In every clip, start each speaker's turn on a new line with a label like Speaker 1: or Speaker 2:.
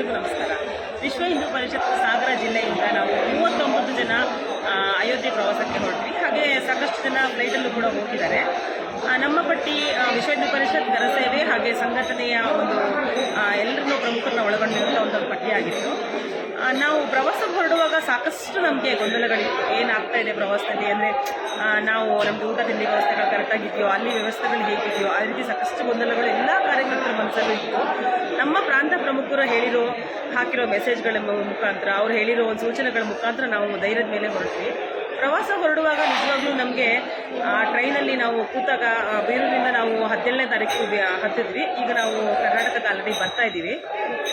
Speaker 1: ಎಲ್ರಿಗೂ ನಮಸ್ಕಾರ. ವಿಶ್ವ ಹಿಂದೂ ಪರಿಷತ್ ಸಾಗರ ಜಿಲ್ಲೆಯಿಂದ ನಾವು ಮೂವತ್ತೊಂಬತ್ತು ಜನ ಅಯೋಧ್ಯೆ ಪ್ರವಾಸಕ್ಕೆ ಹೊರಟ್ವಿ. ಹಾಗೆ ಸಾಕಷ್ಟು ಜನ ಫ್ಲೈಟಲ್ಲೂ ಕೂಡ ಹೋಗಿದ್ದಾರೆ. ನಮ್ಮ ಪಟ್ಟಿ ವಿಶ್ವ ಹಿಂದೂ ಪರಿಷತ್ ಗರಸೇವೆ ಹಾಗೆ ಸಂಘಟನೆಯ ಒಂದು ಎಲ್ಲರನ್ನೂ ಪ್ರಮುಖರನ್ನ ಒಳಗೊಂಡಿರುವಂಥ ಒಂದು ಪಟ್ಟಿಯಾಗಿತ್ತು. ನಾವು ಪ್ರವಾಸ ಹೊರಡುವಾಗ ಸಾಕಷ್ಟು ನಮಗೆ ಗೊಂದಲಗಳಿತ್ತು. ಏನಾಗ್ತಾ ಇದೆ ಪ್ರವಾಸದಲ್ಲಿ ಅಂದರೆ ನಾವು ನಮ್ಮದು ಊಟ, ತಿಂಡಿ ವ್ಯವಸ್ಥೆಗಳು ಕರೆಕ್ಟಾಗಿದೆಯೋ ಅಲ್ಲಿ ವ್ಯವಸ್ಥೆಗಳು ಹೇಗಿದೆಯೋ ಅದೇ ರೀತಿ ಸಾಕಷ್ಟು ಗೊಂದಲಗಳು ಎಲ್ಲ ಕಾರ್ಯಕರ್ತರ ಮನಸ್ಸಲ್ಲೂ ಇತ್ತು. ನಮ್ಮ ಪ್ರಾಂತ ಹೇಳಿರೋ, ಹಾಕಿರೋ ಮೆಸೇಜ್ಗಳ ಮುಖಾಂತರ, ಅವ್ರು ಹೇಳಿರೋ ಒಂದು ಸೂಚನೆಗಳ ಮುಖಾಂತರ ನಾವು ಧೈರ್ಯದ ಮೇಲೆ ಹೊರಟ್ವಿ. ಪ್ರವಾಸ ಹೊರಡುವಾಗ ನಿಜವಾಗ್ಲೂ ನಮಗೆ, ಆ ಟ್ರೈನಲ್ಲಿ ನಾವು ಕೂತಾಗ ಬೀರೂರಿಂದ ನಾವು ಹದಿನೇಳನೇ ತಾರೀಕು ಹತ್ತಿದ್ವಿ. ಈಗ ನಾವು ಕರ್ನಾಟಕದ ಆಲ್ರೆಡಿ ಬರ್ತಾ ಇದ್ದೀವಿ.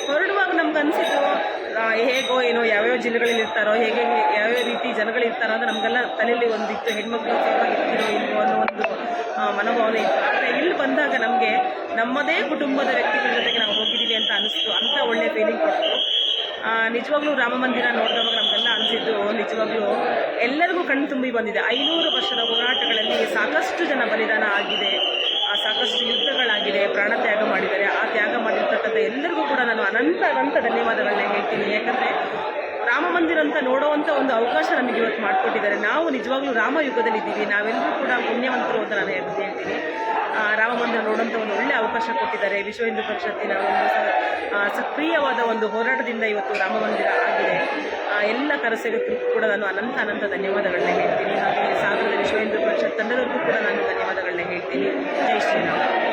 Speaker 1: ಹೊರಡುವಾಗ ನಮ್ಗೆ ಅನಿಸಿದ್ದು ಹೇಗೋ ಏನೋ ಯಾವ್ಯಾವ ಜಿಲ್ಲೆಗಳಲ್ಲಿ ಇರ್ತಾರೋ, ಹೇಗೆ ಯಾವ್ಯಾವ ರೀತಿ ಜನಗಳು ಇರ್ತಾರೋ ಅಂತ ನಮಗೆಲ್ಲ ತಲೆಯಲ್ಲಿ ಒಂದಿತ್ತು. ಹೆಣ್ಮಕ್ಳು ಸೇವಾಗಿರ್ತೀರೋ ಇಲ್ವೋ ಅನ್ನೋ ಒಂದು ಮನೋಭಾವನೆ ಇತ್ತು. ಬಂದಾಗ ನಮಗೆ ನಮ್ಮದೇ ಕುಟುಂಬದ ವ್ಯಕ್ತಿಗಳ ಜೊತೆಗೆ ನಾವು ಹೋಗಿದ್ದೀವಿ ಅಂತ ಅನಿಸ್ತು. ಅಂತ ಒಳ್ಳೆ ಫೀಲಿಂಗ್ ಕೊಟ್ಟು ನಿಜವಾಗ್ಲೂ ರಾಮ ಮಂದಿರ ನೋಡಿದವಾಗ ನಮಗೆಲ್ಲ ಅನಿಸಿದ್ದು ನಿಜವಾಗ್ಲೂ ಎಲ್ಲರಿಗೂ ಕಣ್ಣು ತುಂಬಿ ಬಂದಿದೆ. ಐನೂರು ವರ್ಷದ ಹೋರಾಟಗಳಲ್ಲಿ ಸಾಕಷ್ಟು ಜನ ಬಲಿದಾನ ಆಗಿದೆ. ಸಾಕಷ್ಟು ಯುದ್ಧಗಳಾಗಿದೆ, ಪ್ರಾಣ ತ್ಯಾಗ ಮಾಡಿದ್ದಾರೆ. ಆ ತ್ಯಾಗ ಮಾಡಿರ್ತಕ್ಕಂಥ ಎಲ್ಲರಿಗೂ ಕೂಡ ನಾನು ಅನಂತ ಅನಂತ ಧನ್ಯವಾದಗಳನ್ನ ಹೇಳ್ತೀನಿ. ಯಾಕಂದರೆ ರಾಮ ಮಂದಿರ ಅಂತ ನೋಡುವಂಥ ಒಂದು ಅವಕಾಶ ನಮಗೆ ಇವತ್ತು ಮಾಡಿಕೊಟ್ಟಿದ್ದಾರೆ. ನಾವು ನಿಜವಾಗ್ಲೂ ರಾಮ ಯುಗದಲ್ಲಿ ಇದ್ದೀವಿ ನಾವೆಲ್ಲರೂ ಕೂಡ ಪುಣ್ಯವಂತರು ಅಂತ ನಾನು ಹೇಳ್- ಹೇಳ್ತೀನಿ ರಾಮ ಮಂದಿರ ನೋಡುವಂಥ ಒಂದು ಒಳ್ಳೆ ಅವಕಾಶ ಕೊಟ್ಟಿದ್ದಾರೆ. ವಿಶ್ವ ಹಿಂದೂ ಪರಿಷತ್ತಿನ ಒಂದು ಸಕ್ರಿಯವಾದ ಒಂದು ಹೋರಾಟದಿಂದ ಇವತ್ತು ರಾಮ ಮಂದಿರ ಆಗಿದೆ. ಎಲ್ಲ ಕರಸೇವಕರಿಗೂ ಕೂಡ ನಾನು ಅನಂತ ಅನಂತ ಧನ್ಯವಾದಗಳನ್ನ ಹೇಳ್ತೀನಿ. ಹಾಗೆ ಸಾಗರದ ವಿಶ್ವ ಹಿಂದೂ ಪರಿಷತ್ ತಂಡದವ್ರಿಗೂ ಕೂಡ ನಾನು ಧನ್ಯವಾದಗಳನ್ನ ಹೇಳ್ತೀನಿ. ಜೈ ಶ್ರೀರಾಮ್.